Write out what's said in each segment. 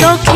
Show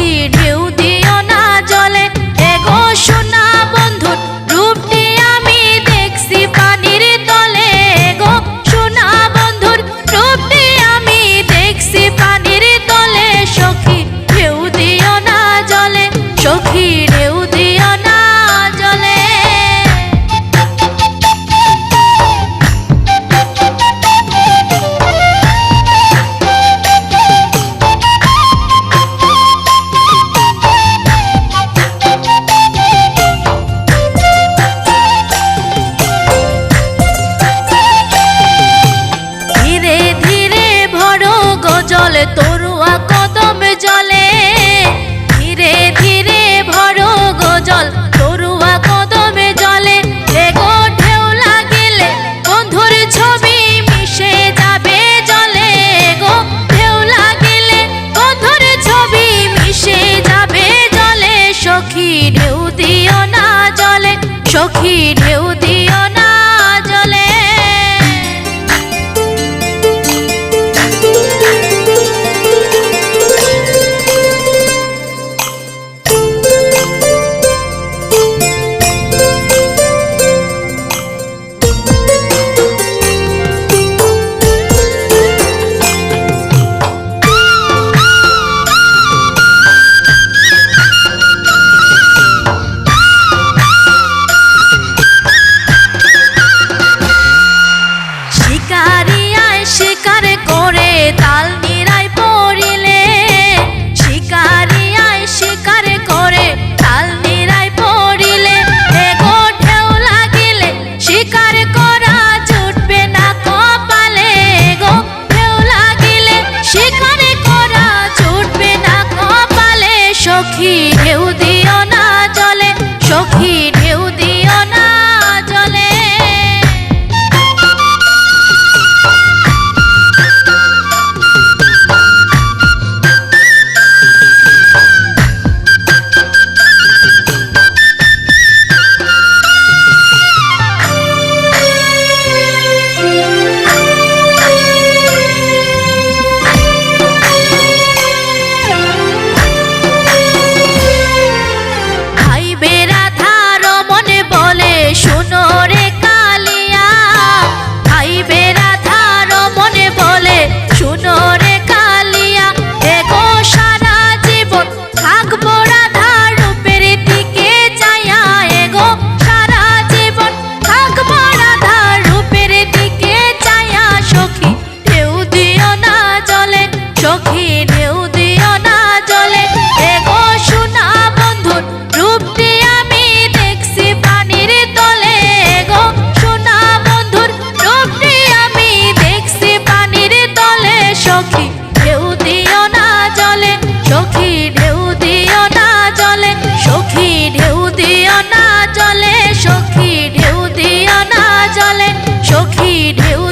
সখী ঢেউ দিও না জলে সখী ঢেউ দিও না সখী কেউ দিও না চলে সখী need you